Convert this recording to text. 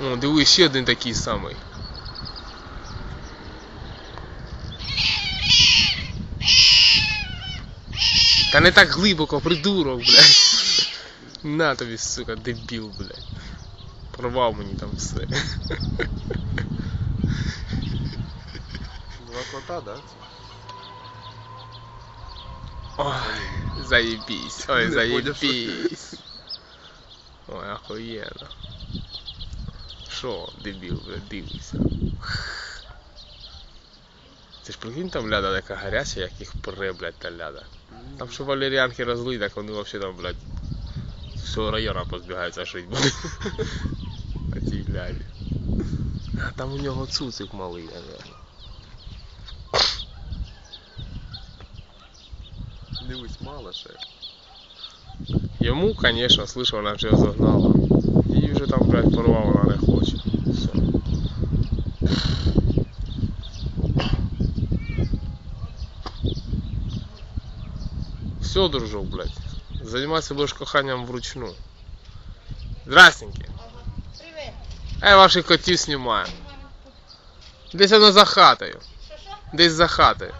О, диви, ще один такий самий. Та не так глибоко, придурок, блядь. На тобі, сука, дебіл, блядь. Порвав мені там все. Два кота, да? Ой, заебись, ой, заебись. Ой, охуєнно. Шо, дебіл, блядь, дивишся. Ти ж прикинь там ляда така гаряча, як їх пре, блядь, та ляда. Там що валеріанки розли, так вони вообще там, блядь, з всього району позбігаються жить будуть. А ті ляді. А там у нього цуцик малий, наверное. Дивись, мало ще. Йому, конечно, слышал, вона вже загнала. Її вже там, блядь, порвав, вона не хоче. Все. Все, дружок, блядь. Займайся будеш коханням вручну. Здрастеньки. Привет. А я ваших котів знімаю. Десь воно за хатою. Десь за хатою.